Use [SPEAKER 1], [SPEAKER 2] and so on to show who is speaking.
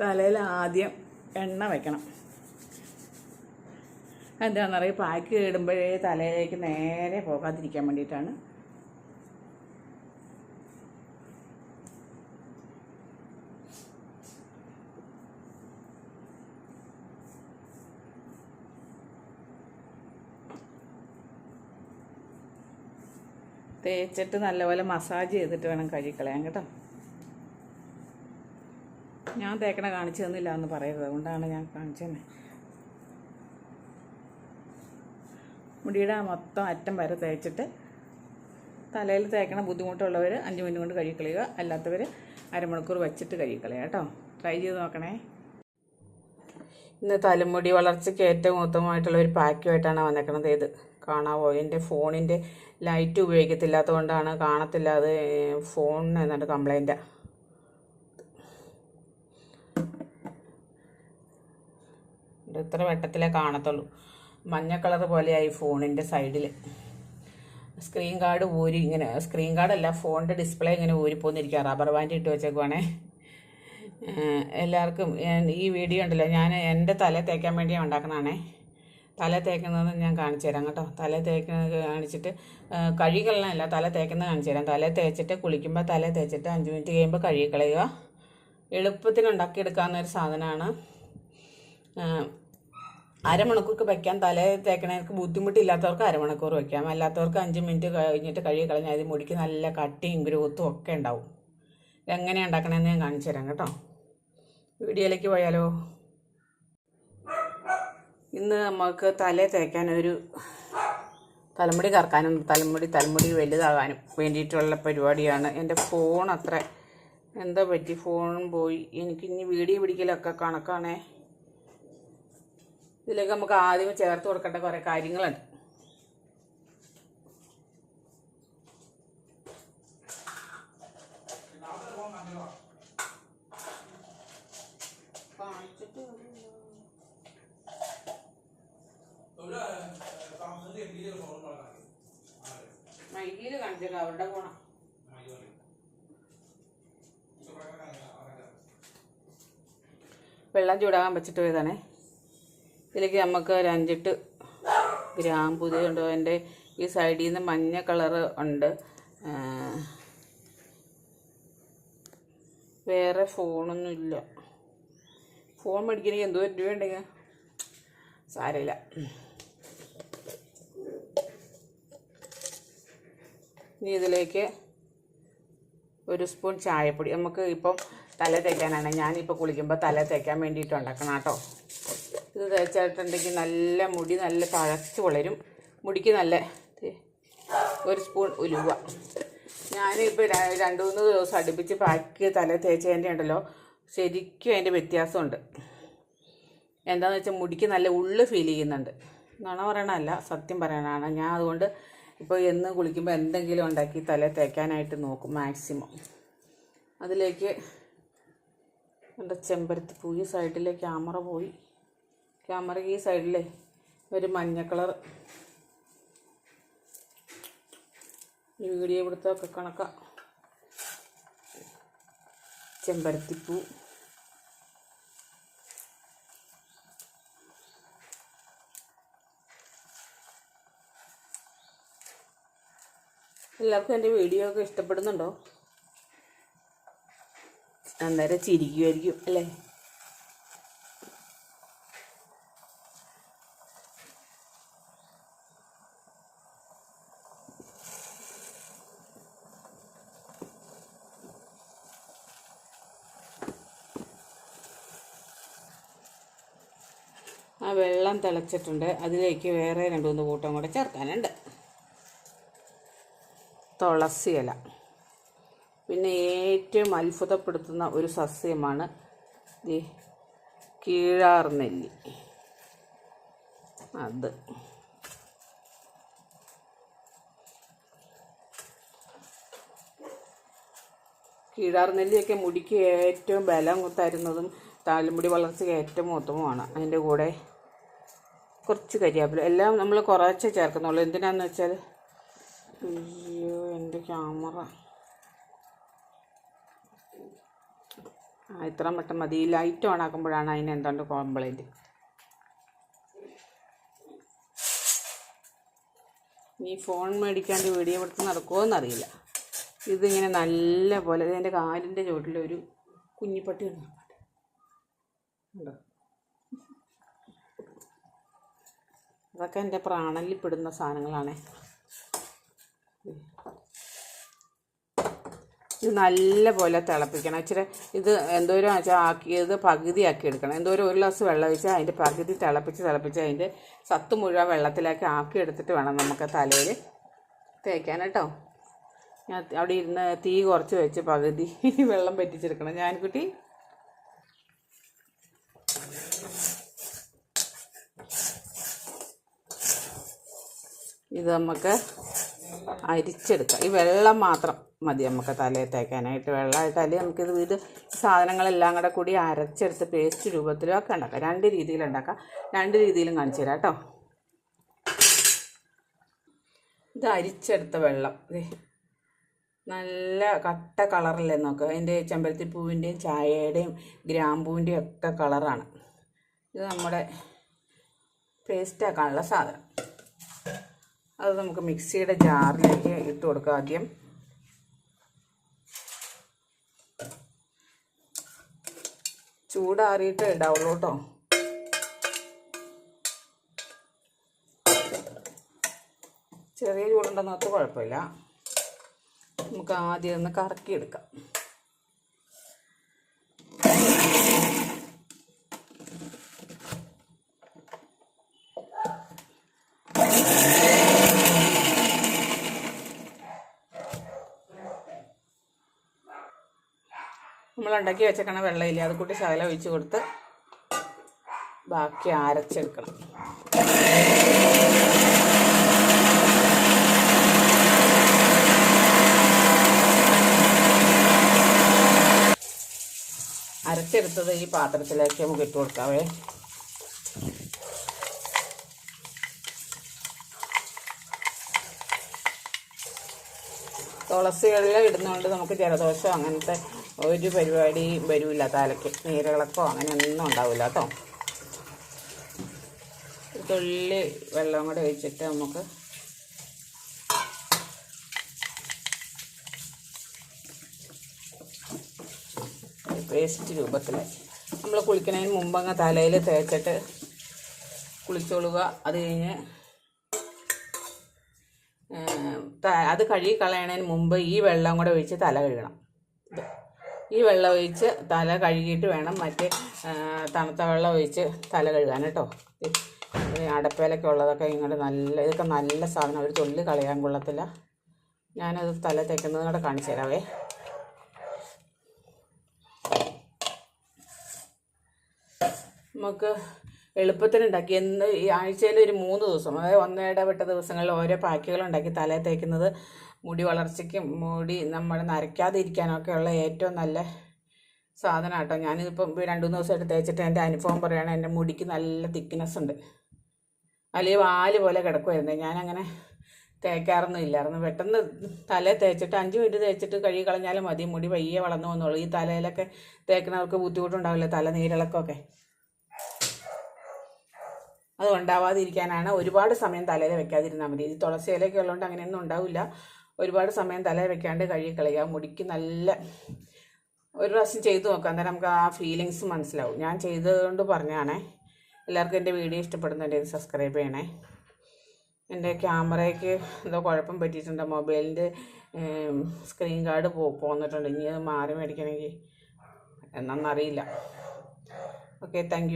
[SPEAKER 1] തലയിൽ ആദ്യം എണ്ണ വെക്കണം. എന്താണെന്നറിയാം? പാക്ക് കേടുമ്പോഴേ തലയിലേക്ക് നേരെ പോകാതിരിക്കാൻ വേണ്ടിയിട്ടാണ്. തേച്ചിട്ട് നല്ലപോലെ മസാജ് ചെയ്തിട്ട് വേണം കഴുകിക്കളയാൻ കേട്ടോ. ഞാൻ തേക്കണ കാണിച്ചു തന്നില്ല എന്ന് പറയരുത്. അതുകൊണ്ടാണ് ഞാൻ കാണിച്ചത് മുടിയുടെ മൊത്തം അറ്റം വരെ തേച്ചിട്ട് തലയിൽ തേക്കണ ബുദ്ധിമുട്ടുള്ളവർ അഞ്ച് മിനിറ്റ് കൊണ്ട് കഴുകിക്കളയുക അല്ലാത്തവർ അരമണിക്കൂർ വെച്ചിട്ട് കഴുകിക്കളയുക കേട്ടോ. ട്രൈ ചെയ്ത് നോക്കണേ. ഇന്ന് തലമുടി വളർച്ചയ്ക്ക് ഏറ്റവും ഉത്തമമായിട്ടുള്ള ഒരു പാക്കുമായിട്ടാണ് വന്നേക്കണത് ഇത്. കാണാവോ? എന്റെ ഫോണിന്റെ ലൈറ്റ് ഉപയോഗിക്കത്തില്ലാത്തത് കൊണ്ടാണ് കാണത്തില്ല. അത് ഫോണിന് എന്നിട്ട് കംപ്ലൈന്റാണ് ഇത് ഇത്ര വെട്ടത്തിലേ കാണത്തുള്ളൂ. മഞ്ഞ കളർ പോലെയായി ഫോണിന്റെ സൈഡിൽ സ്ക്രീൻ കാർഡ് ഊരി ഇങ്ങനെ സ്ക്രീൻ കാർഡല്ല ഫോണിന്റെ ഡിസ്പ്ലേ ഇങ്ങനെ ഊരിപ്പോന്നിരിക്കുക റബ്ബർ ബാൻഡ് ഇട്ട് വെച്ചേക്കുവാണേ. എല്ലാവർക്കും ഈ വീഡിയോ ഉണ്ടല്ലോ ഞാൻ എന്റെ തല തേക്കാൻ വേണ്ടി ഉണ്ടാക്കുന്നതാണേ. തല തേക്കുന്നത് ഞാൻ കാണിച്ചു തരാം കേട്ടോ. തല തേക്കുന്നത് കാണിച്ചിട്ട് കഴുകലല്ല തല തേക്കുന്നത് കാണിച്ചു തരാം. തല തേച്ചിട്ട് കുളിക്കുമ്പോൾ തല തേച്ചിട്ട് അഞ്ച് മിനിറ്റ് കഴിയുമ്പോൾ കഴുകി കളയുക എളുപ്പത്തിൽ ഉണ്ടാക്കിയെടുക്കാവുന്ന ഒരു സാധനമാണ്. അരമണിക്കൂർക്ക് വെക്കാൻ തല തേക്കണവർക്ക് ബുദ്ധിമുട്ടില്ലാത്തവർക്ക് അരമണിക്കൂർ വെക്കാം. അല്ലാത്തവർക്ക് അഞ്ച് മിനിറ്റ് കഴിഞ്ഞിട്ട് കഴുകി കളഞ്ഞാൽ അത് മുടിക്ക് നല്ല കട്ടിയും ഗ്രോത്തും ഒക്കെ ഉണ്ടാവും. ഇതെങ്ങനെയാണ് ഉണ്ടാക്കണമെന്ന് ഞാൻ കാണിച്ചു തരാം കേട്ടോ. വീഡിയോയിലേക്ക് പോയാലോ? ഇന്ന് നമുക്ക് തല തേക്കാൻ ഒരു തലമുടി കറക്കാനും തലമുടി തലമുടി വലുതാകാനും വേണ്ടിയിട്ടുള്ള പരിപാടിയാണ്. എന്റെ ഫോൺ അത്ര എന്താ പറ്റി? ഫോൺ പോയി. എനിക്കിനി വീഡിയോ പിടിക്കലൊക്കെ കണക്കാണേ. ഇതിലേക്ക് നമുക്ക് ആദ്യം ചേർത്ത് കൊടുക്കേണ്ട കുറേ കാര്യങ്ങളുണ്ട്. മൈദിയിൽ കാണിച്ചേക്കാം അവരുടെ ഗുണം. വെള്ളം ചൂടാകാൻ വെച്ചിട്ട് പോയതാണേ. ഇതിലേക്ക് നമുക്ക് ഒരു അഞ്ചെട്ട് ഗ്രാമ്പു ഉണ്ടോ? എന്റെ ഈ സൈഡിൽ നിന്ന് മഞ്ഞ കളറ് ഉണ്ട്. വേറെ ഫോണൊന്നും ഇല്ല. ഫോൺ മേടിക്കണമെങ്കിൽ എന്തോ രൂപ ഉണ്ടെങ്കിൽ സാരമില്ല. ഇനി ഇതിലേക്ക് ഒരു സ്പൂൺ ചായപ്പൊടി. നമുക്ക് ഇപ്പം തല തേക്കാനാണ്. ഞാനിപ്പോൾ കുളിക്കുമ്പോൾ തല തേക്കാൻ വേണ്ടിയിട്ട് ഉണ്ടാക്കണം കേട്ടോ. ഇത് തേച്ചിട്ടുണ്ടെങ്കിൽ നല്ല മുടി നല്ല തഴച്ച് വളരും. മുടിക്ക് നല്ല ഒരു സ്പൂൺ ഉലുവ. ഞാനിപ്പോൾ രണ്ട് മൂന്ന് ദിവസം അടുപ്പിച്ച് പാക്ക് തല തേച്ചതിന്റെ ഉണ്ടല്ലോ. ശരിക്കും അതിന്റെ വ്യത്യാസമുണ്ട്. എന്താണെന്ന് വെച്ചാൽ മുടിക്ക് നല്ല ഉള്ള് ഫീൽ ചെയ്യുന്നുണ്ട്. നുണ പറയണമല്ല സത്യം പറയണതാണ്. ഞാൻ അതുകൊണ്ട് ഇപ്പോൾ എന്ന് കുളിക്കുമ്പോൾ എന്തെങ്കിലും ഉണ്ടാക്കി തല തേക്കാനായിട്ട് നോക്കും മാക്സിമം. അതിലേക്ക് എന്റെ ചെമ്പരത്തി പൂ ഈ സൈഡിലെ ക്യാമറ പോയി. ക്യാമറ ഈ സൈഡിലെ ഒരു മഞ്ഞ കളർ ഈ വീഡിയോ ഇവിടുത്തൊക്കെ കണക്കാം. ചെമ്പരത്തിപ്പൂ. എല്ലാവർക്കും എന്റെ വീഡിയോ ഒക്കെ ഇഷ്ടപ്പെടുന്നുണ്ടോ? അന്നേരം ചിരിക്കുമായിരിക്കും അല്ലേ? വെള്ളം തിളച്ചിട്ടുണ്ട്. അതിലേക്ക് വേറെ രണ്ട് മൂന്ന് കൂട്ടം കൂടെ ചേർക്കാനുണ്ട്. തുളസി ഇല. പിന്നെ ഏറ്റവും അത്ഭുതപ്പെടുത്തുന്ന ഒരു സസ്യമാണ് ഈ കീഴാർ നെല്ലി. അത്. കീഴാർ നെല്ലിയൊക്കെ മുടിക്ക് ഏറ്റവും ബലം തരുന്നതും താലുമുടി വളർച്ചയ്ക്ക് ഏറ്റവും ഉത്തമമാണ്. അതിന്റെ കൂടെ കുറച്ച് കരിയാപ്പില. എല്ലാം നമ്മൾ കുറച്ചേ ചേർക്കുന്നുള്ളൂ. എന്തിനാന്ന് വെച്ചാൽ അയ്യോ എന്റെ ക്യാമറ. ആ ഇത്രയും മട്ടം മതി. ഈ ലൈറ്റ് ഓൺ ആക്കുമ്പോഴാണ് അതിന് എന്തുകൊണ്ട് കോംപ്ലൈന്റ് ഈ ഫോൺ മേടിക്കാണ്ട് വീഡിയോ എടുത്ത് നടക്കുമോ എന്നറിയില്ല ഇതിങ്ങനെ നല്ല പോലെ എന്റെ കാലിന്റെ ചുവട്ടിലൊരു കുഞ്ഞിപ്പട്ടി ഉണ്ട് ഉണ്ടോ അതൊക്കെ എന്റെ പ്രാണലിൽ പെടുന്ന സാധനങ്ങളാണേ. ഇത് നല്ല പോലെ തിളപ്പിക്കണം. ഇച്ചിരി ഇത് എന്തോരം വെച്ചാൽ ആക്കിയത് പകുതിയാക്കി എടുക്കണം. എന്തോരം ഒരു ഗ്ലാസ് വെള്ളം ഒഴിച്ചാൽ അതിന്റെ പകുതി തിളപ്പിച്ച് തിളപ്പിച്ച് അതിന്റെ സത്ത് മുഴുവൻ വെള്ളത്തിലേക്ക് ആക്കി എടുത്തിട്ട് വേണം നമുക്ക് തലയിൽ തേക്കാൻ കേട്ടോ. ഞാൻ അവിടെ ഇരുന്ന് തീ കുറച്ച് വെച്ച് പകുതി വെള്ളം പറ്റിച്ചെടുക്കണം. ഞാൻ കുട്ടി ഇത് നമുക്ക് അരിച്ചെടുക്കാം. ഈ വെള്ളം മാത്രം മതി നമുക്ക് തലയിൽ തേക്കാനായിട്ട്. വെള്ളമായിട്ടാൽ നമുക്കിത് ഇത് സാധനങ്ങളെല്ലാം കൂടെ കൂടി അരച്ചെടുത്ത് പേസ്റ്റ് രൂപത്തിലും ഒക്കെ ഉണ്ടാക്കാം. രണ്ട് രീതിയിൽ ഉണ്ടാക്കാം. രണ്ട് രീതിയിലും കാണിച്ചു തരാം കേട്ടോ. ഇത് അരിച്ചെടുത്ത വെള്ളം. നല്ല കട്ട കളറല്ലേ നോക്കുക അതിന്റെ ചെമ്പരത്തി പൂവിന്റെയും ചായയുടെയും ഗ്രാമ്പൂവിന്റെയും ഒക്കെ കളറാണ്. ഇത് നമ്മുടെ പേസ്റ്റാക്കാനുള്ള സാധനം. അത് നമുക്ക് മിക്സിയുടെ ജാറിലേക്ക് ഇട്ട് കൊടുക്കാം ആദ്യം. ചൂടാറിയിട്ട് ഇടാവുള്ളൂ കേട്ടോ. ചെറിയ ചൂടുണ്ടെന്നകത്ത് കുഴപ്പമില്ല. നമുക്ക് ആദ്യം ഒന്ന് കറക്കിയെടുക്കാം. നമ്മൾ ഉണ്ടാക്കി വെച്ചേക്കണ വെള്ളമില്ല അത് കൂട്ടി ശകലം ഒഴിച്ച് കൊടുത്ത് ബാക്കി അരച്ചെടുക്കണം. അരച്ചെടുത്തത് ഈ പാത്രത്തിലേക്ക് നമുക്ക് ഇട്ട് കൊടുക്കാവേ. തുളസികളിൽ ഇടുന്നതുകൊണ്ട് നമുക്ക് ജലദോഷം അങ്ങനത്തെ ഒരു പരിപാടിയും വരില്ല തലയ്ക്ക് നീരിളക്കോ അങ്ങനെ ഒന്നും ഉണ്ടാവില്ല കേട്ടോ. തുള്ളി വെള്ളം കൂടെ ഒഴിച്ചിട്ട് നമുക്ക് പേസ്റ്റ് രൂപത്തിൽ നമ്മൾ കുളിക്കുന്നതിന് മുമ്പ് അങ്ങ് തലയിൽ തേച്ചിട്ട് കുളിച്ചോളുക. അത് കഴിഞ്ഞ് അത് കഴുകി കളയണതിന് മുമ്പ് ഈ വെള്ളം കൂടെ ഒഴിച്ച് തല കഴുകണം. ഈ വെള്ളം ഒഴിച്ച് തല കഴുകിയിട്ട് വേണം മറ്റേ തണുത്ത വെള്ളം ഒഴിച്ച് തല കഴുകാൻ കേട്ടോ. അടപ്പേലൊക്കെ ഉള്ളതൊക്കെ ഇങ്ങോട്ട് നല്ല ഇതൊക്കെ നല്ല സാധനം. ഒരു തുള്ളി കളയാൻ കൊള്ളത്തില്ല. ഞാനത് തല തേക്കുന്നത് കൂടെ കാണിച്ചു തരാവേ. നമുക്ക് എളുപ്പത്തിന് ഉണ്ടാക്കി. എന്ന് ഈ ആഴ്ചയിൽ ഒരു മൂന്ന് ദിവസം അതായത് ഒന്നേടവിട്ട ദിവസങ്ങളിൽ ഓരോ പാക്കുകൾ ഉണ്ടാക്കി തലയിൽ തേക്കുന്നത് മുടി വളർച്ചയ്ക്കും മുടി നമ്മൾ നരയ്ക്കാതിരിക്കാനൊക്കെ ഉള്ള ഏറ്റവും നല്ല സാധനം കേട്ടോ ഞാനിതിപ്പം രണ്ട് മൂന്ന് ദിവസമായിട്ട് തേച്ചിട്ട് എന്റെ അനുഭവം പറയുകയാണ് എന്റെ മുടിക്ക് നല്ല തിക്നെസ് ഉണ്ട്. അല്ലെങ്കിൽ വാൽ പോലെ കിടക്കുമായിരുന്നു ഞാനങ്ങനെ തേക്കാറൊന്നും ഇല്ലായിരുന്നു പെട്ടെന്ന് തല തേച്ചിട്ട് അഞ്ച് മിനിറ്റ് തേച്ചിട്ട് കഴുകി കളഞ്ഞാലും മതി. മുടി പയ്യെ വളർന്നു വന്നോളൂ ഈ തലയിലൊക്കെ തേക്കുന്നവർക്ക് ബുദ്ധിമുട്ടുണ്ടാവില്ല തല നീരിളക്കമൊക്കെ? അത് ഉണ്ടാവാതിരിക്കാനാണ് ഒരുപാട് സമയം തലയിൽ വെക്കാതിരുന്നാൽ മതി. ഇത് തുളസി ഇലയൊക്കെ ഉള്ളതുകൊണ്ട് അങ്ങനെയൊന്നും ഉണ്ടാവില്ല. ഒരുപാട് സമയം തലയിൽ വെക്കാണ്ട് കഴുകി കളയുക മുടിക്ക് നല്ല ഒരു പ്രാവശ്യം ചെയ്തു നോക്കാം അന്നേരം നമുക്ക് ആ ഫീലിങ്സ് മനസ്സിലാവും. ഞാൻ ചെയ്തതുകൊണ്ട് പറഞ്ഞാണേ എല്ലാവർക്കും എന്റെ വീഡിയോ ഇഷ്ടപ്പെടുന്നുണ്ടെങ്കിൽ സബ്സ്ക്രൈബ് ചെയ്യണേ. എന്റെ ക്യാമറയ്ക്ക് എന്തോ കുഴപ്പം പറ്റിയിട്ടുണ്ട്. മൊബൈലിന്റെ സ്ക്രീൻ ഗാർഡ് പോ പോന്നിട്ടുണ്ട്. ഇനി അത് മാറി മേടിക്കണമെങ്കിൽ എന്നൊന്നറിയില്ല. Okay thank